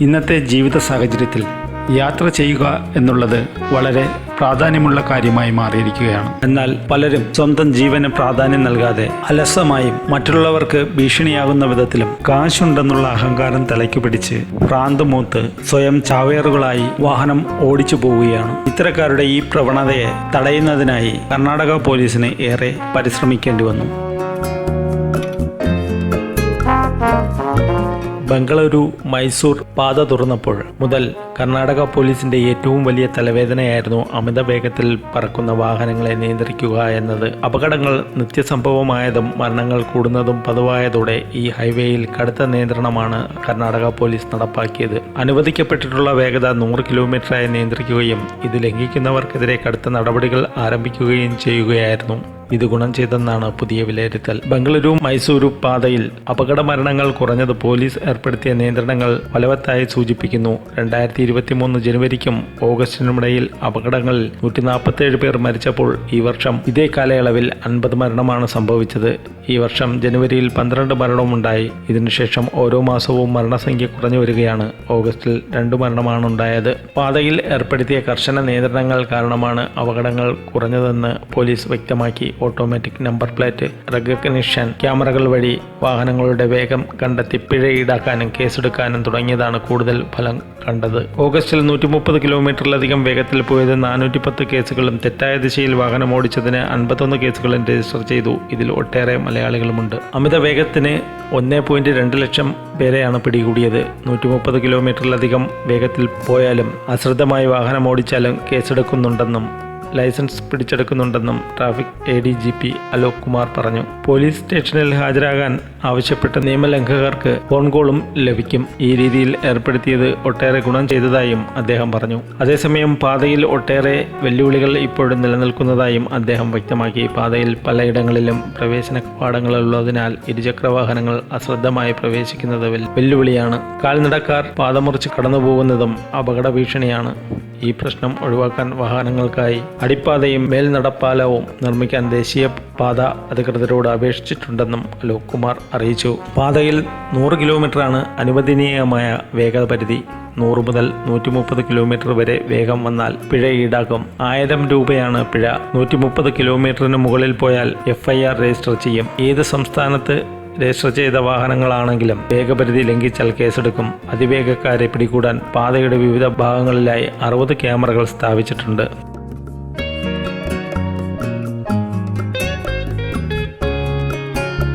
ഇന്നത്തെ ജീവിത സാഹചര്യത്തിൽ യാത്ര ചെയ്യുക എന്നുള്ളത് വളരെ പ്രാധാന്യമുള്ള കാര്യമായി മാറിയിരിക്കുകയാണ്. എന്നാൽ പലരും സ്വന്തം ജീവന് പ്രാധാന്യം നൽകാതെ അലസമായും മറ്റുള്ളവർക്ക് ഭീഷണിയാകുന്ന വിധത്തിലും കാശുണ്ടെന്നുള്ള അഹങ്കാരം തലയ്ക്ക് പിടിച്ച് ഭ്രാന്ത് മൂത്ത് സ്വയം ചാവേറുകളായി വാഹനം ഓടിച്ചു പോവുകയാണ്. ഇത്തരക്കാരുടെ ഈ പ്രവണതയെ തടയുന്നതിനായി കർണാടക പോലീസിന് ഏറെ പരിശ്രമിക്കേണ്ടി വന്നു. ബംഗളൂരു മൈസൂർ പാത തുറന്നപ്പോൾ മുതൽ കർണാടക പോലീസിന്റെ ഏറ്റവും വലിയ തലവേദനയായിരുന്നു അമിത വേഗത്തിൽ പറക്കുന്ന വാഹനങ്ങളെ നിയന്ത്രിക്കുക എന്നത്. അപകടങ്ങൾ നിത്യസംഭവമായതും മരണങ്ങൾ കൂടുന്നതും പതിവായതോടെ ഈ ഹൈവേയിൽ കടുത്ത നിയന്ത്രണമാണ് കർണാടക പോലീസ് നടപ്പാക്കിയത്. അനുവദിക്കപ്പെട്ടിട്ടുള്ള വേഗത നൂറ് കിലോമീറ്ററായി നിയന്ത്രിക്കുകയും ഇത് ലംഘിക്കുന്നവർക്കെതിരെ കടുത്ത നടപടികൾ ആരംഭിക്കുകയും ചെയ്യുകയായിരുന്നു. ഇത് ഗുണം ചെയ്തെന്നാണ് പുതിയ വിലയിരുത്തൽ. ബംഗളൂരു മൈസൂരു പാതയിൽ അപകട മരണങ്ങൾ കുറഞ്ഞത് പോലീസ് ഏർപ്പെടുത്തിയ നിയന്ത്രണങ്ങൾ ഫലവത്തായി സൂചിപ്പിക്കുന്നു. രണ്ടായിരത്തി ഇരുപത്തി മൂന്ന് ജനുവരിക്കും ഓഗസ്റ്റിനുമിടയിൽ അപകടങ്ങളിൽ നൂറ്റി നാൽപ്പത്തേഴ് പേർ മരിച്ചപ്പോൾ ഈ വർഷം ഇതേ കാലയളവിൽ അൻപത് മരണമാണ് സംഭവിച്ചത്. ഈ വർഷം ജനുവരിയിൽ പന്ത്രണ്ട് മരണവുമുണ്ടായി ഇതിനുശേഷം ഓരോ മാസവും മരണസംഖ്യ കുറഞ്ഞു വരികയാണ്. ഓഗസ്റ്റിൽ രണ്ട് മരണമാണ് ഉണ്ടായത് പാതയിൽ ഏർപ്പെടുത്തിയ കർശന നിയന്ത്രണങ്ങൾ കാരണമാണ് അപകടങ്ങൾ കുറഞ്ഞതെന്ന് പോലീസ് വ്യക്തമാക്കി. ഓട്ടോമാറ്റിക് നമ്പർ പ്ലേറ്റ് റെക്കഗ്നിഷൻ ക്യാമറകൾ വഴി വാഹനങ്ങളുടെ വേഗം കണ്ടെത്തി പിഴ ഈടാക്കാനും കേസെടുക്കാനും തുടങ്ങിയതാണ് കൂടുതൽ ഫലം കണ്ടത്. ഓഗസ്റ്റിൽ നൂറ്റി മുപ്പത് കിലോമീറ്ററിലധികം വേഗത്തിൽ പോയത് നാനൂറ്റി പത്ത് കേസുകളും തെറ്റായ ദിശയിൽ വാഹനം ഓടിച്ചതിന് അൻപത്തൊന്ന് കേസുകളും രജിസ്റ്റർ ചെയ്തു. ഇതിൽ ഒട്ടേറെ മലയാളികളുമുണ്ട്. അമിത വേഗത്തിന് ഒന്നേ പോയിന്റ് രണ്ട് ലക്ഷം പേരെയാണ് പിടികൂടിയത്. നൂറ്റി മുപ്പത് കിലോമീറ്ററിലധികം വേഗത്തിൽ പോയാലും അശ്രദ്ധമായി വാഹനം ഓടിച്ചാലും കേസെടുക്കുന്നുണ്ടെന്നും licence പിടിച്ചെടുക്കുന്നുണ്ടെന്നും traffic A D G P Alok Kumar പറഞ്ഞു. പോലീസ് സ്റ്റേഷനിൽ ഹാജരാകാൻ ആവശ്യപ്പെട്ട നിയമലംഘകർക്ക് ഫോൺ കോളും ലഭിക്കും. ഈ രീതിയിൽ ഏർപ്പെടുത്തിയത് ഒട്ടേറെ ഗുണം ചെയ്തതായും അദ്ദേഹം പറഞ്ഞു. അതേസമയം പാതയിൽ ഒട്ടേറെ വെല്ലുവിളികൾ ഇപ്പോഴും നിലനിൽക്കുന്നതായും അദ്ദേഹം വ്യക്തമാക്കി. പാതയിൽ പലയിടങ്ങളിലും പ്രവേശന കവാടങ്ങളുള്ളതിനാൽ ഇരുചക്ര വാഹനങ്ങൾ അശ്രദ്ധമായി പ്രവേശിക്കുന്നത് വെല്ലുവിളിയാണ്. കാൽനടക്കാർ പാത മുറിച്ച് കടന്നുപോകുന്നതും അപകട ഭീഷണിയാണ്. ഈ പ്രശ്നം ഒഴിവാക്കാൻ വാഹനങ്ങൾക്കായി അടിപ്പാതയും മേൽനടപ്പാലവും നിർമ്മിക്കാൻ ദേശീയ പാത അധികൃതരോട് അപേക്ഷിച്ചിട്ടുണ്ടെന്നും അലോക് കുമാർ അറിയിച്ചു. പാതയിൽ നൂറ് കിലോമീറ്ററാണ് അനുവദനീയമായ വേഗത പരിധി. നൂറ് മുതൽ നൂറ്റി മുപ്പത് കിലോമീറ്റർ വരെ വേഗം വന്നാൽ പിഴ ഈടാക്കും. ആയിരം രൂപയാണ് പിഴ. നൂറ്റി മുപ്പത് കിലോമീറ്ററിന് മുകളിൽ പോയാൽ എഫ് രജിസ്റ്റർ ചെയ്യും. ഏത് സംസ്ഥാനത്ത് രജിസ്റ്റർ ചെയ്ത വാഹനങ്ങളാണെങ്കിലും വേഗപരിധി ലംഘിച്ചാൽ കേസെടുക്കും. അതിവേഗക്കാരെ പിടികൂടാൻ പാതയുടെ വിവിധ ഭാഗങ്ങളിലായി അറുപത് ക്യാമറകൾ സ്ഥാപിച്ചിട്ടുണ്ട്.